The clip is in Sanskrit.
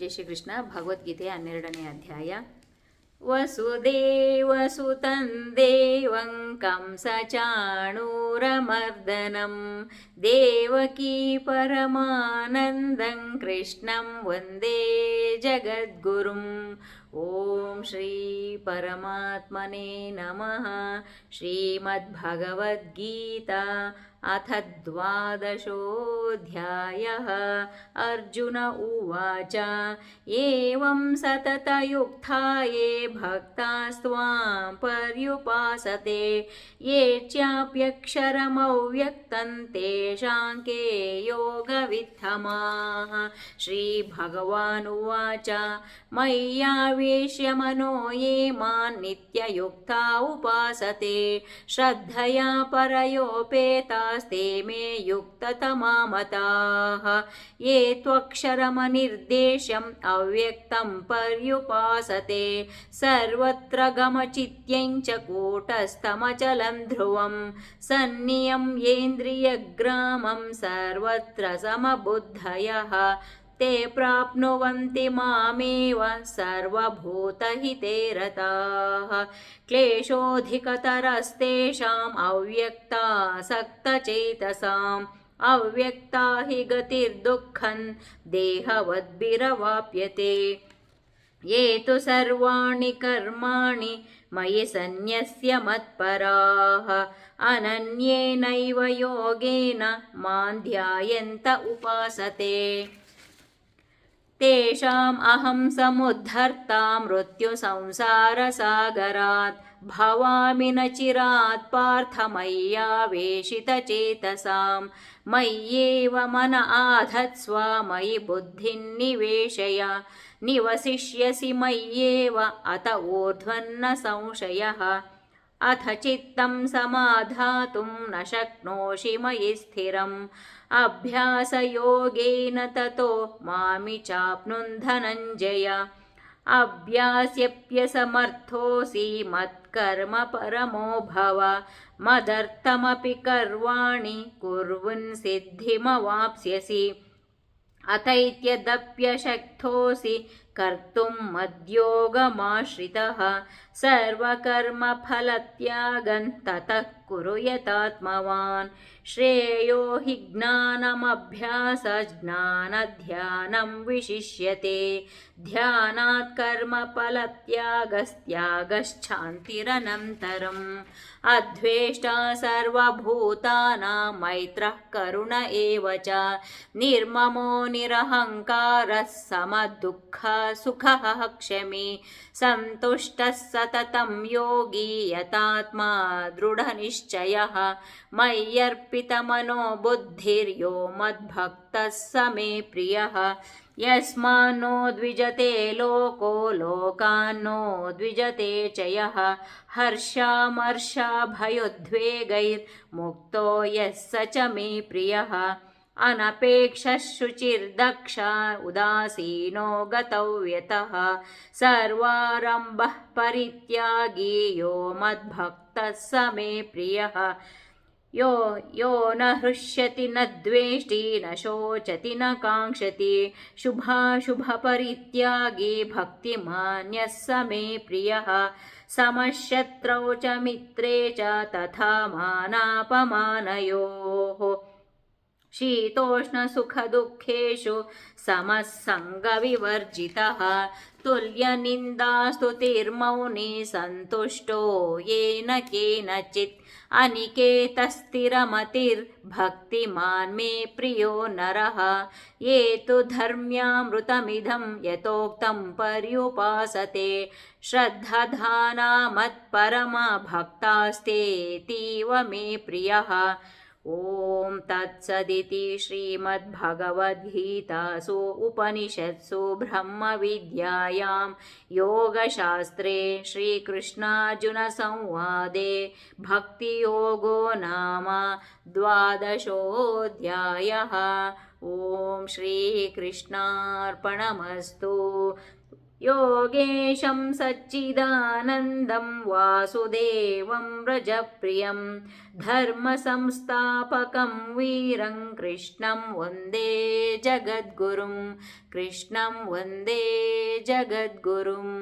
ಜೈ ಶ್ರೀಕೃಷ್ಣ ಭಗವದ್ಗೀತೆ ಹನ್ನೆರಡನೇ ಅಧ್ಯಾಯ. ವಸುದೇವಸುತಂ ದೇವಂ ದೇವಕೀ ಪರಮಾನಂದಂ ಕೃಷ್ಣಂ ವಂದೇ ಜಗದ್ಗುರುಂ. ॐ श्रीपरमात्मने नमः। श्रीमद्भगवद्गीता अथ द्वादशोऽध्यायः। अर्जुन उवाच, एवं सततयुक्ता ये भक्तास्त्वां पर्युपासते, ये चाप्यक्षरमव्यक्तं तेषां के योगवित्थमाः श्रीभगवानुवाच मय्यावेश्य मनो ये मान् नित्ययुक्ता उपासते। श्रद्धया परयोपेतास्ते मे युक्ततमामताः। ये त्वक्षरमनिर्देश्यम् अव्यक्तं पर्युपासते। सर्वत्र गमचित्यं च कूटस्थमचलं ध्रुवं। सन्नियम्येन्द्रियग्रामं सर्वत्र समबुद्धयः ते प्राप्नुवन्ति मामेव सर्वभूतहिते रताः। क्लेशोऽधिकतरस्तेषाम् अव्यक्तासक्तचेतसाम् अव्यक्ता हि गतिर्दुःखं देहवद्भिरवाप्यते। ये तु सर्वाणि कर्माणि मयि सन्न्यस्य मत्पराः। अनन्येनैव योगेन मां ध्यायन्त उपासते तेषाम् अहं समुद्धर्ता मृत्युसंसारसागरात् भवामि न चिरात् पार्थमय्यावेशितचेतसां मय्येव मन आधत्स्व मयि बुद्धिं निवेशय निवसिष्यसि मय्येव अत ऊर्ध्वन्न संशयः अथ चित्तं समाधातुं न शक्नोषि मयि स्थिरम्। अभ्यासयोगेन ततो मामि चाप्नुन् धनञ्जय अभ्यास्यप्यसमर्थोऽसि मत्कर्म परमो भव। मदर्थमपि कर्वाणि कुर्वन् सिद्धिमवाप्स्यसि। अथैत्यदप्यशक्तोऽसि कर्तुं मद्योगमाश्रितः सर्वकर्मफलत्यागं ततः कुरु यतात्मवान्। श्रेयो हि ज्ञानमभ्यासज्ञानध्यानं विशिष्यते। ध्यानात् कर्मफलत्यागस्त्यागश्चान्तिरनन्तरम् अद्वेष्टा सर्वभूतानां मैत्रः करुण एव च। निर्ममो निरहङ्कारः समदुःखसुखः क्षमी। सन्तुष्टः सततं योगी यतात्मा दृढनिश्चयः मय्यर्पितमनो बुद्धिर्यो मद्भक्तः स मे प्रियः। यस्मान्नो द्विजते लोको लोकान्नो द्विजते च यः हर्षामर्षाभयोद्वेगैर्मुक्तो यः स च मे प्रियः। अनपेक्षः शुचिर्दक्षा उदासीनो गतव्यतः सर्वारम्भः परित्यागी यो मद्भक्तः स मे प्रियः। यो यो न हृष्यति न द्वेष्टि न शोचति न काङ्क्षति शुभाशुभपरित्यागी भक्तिमान्यः स मे प्रियः। समशत्रौ च मित्रे च तथा मानापमानयोः शीतोष्णसुखदुःखेषु समः सङ्गविवर्जितः तुल्यनिन्दास्तुतिर्मौनी सन्तुष्टो येन केनचित् अनिकेतस्थिरमतिर्भक्तिमान् मे प्रियो नरः। ये तु धर्म्यामृतमिदं यथोक्तं पर्युपासते श्रद्धधाना मत्परमा भक्तास्तेतीव मे प्रियः ॐ तत्सदिति श्रीमद्भगवद्गीतासु उपनिषत्सु ब्रह्मविद्यायां योगशास्त्रे श्रीकृष्णार्जुनसंवादे भक्तियोगो नाम द्वादशोऽध्यायः। ॐ श्रीकृष्णार्पणमस्तु। योगेशं सच्चिदानन्दं वासुदेवं व्रजप्रियं धर्मसंस्थापकं वीरं कृष्णं वन्दे जगद्गुरुं कृष्णं वन्दे जगद्गुरुम्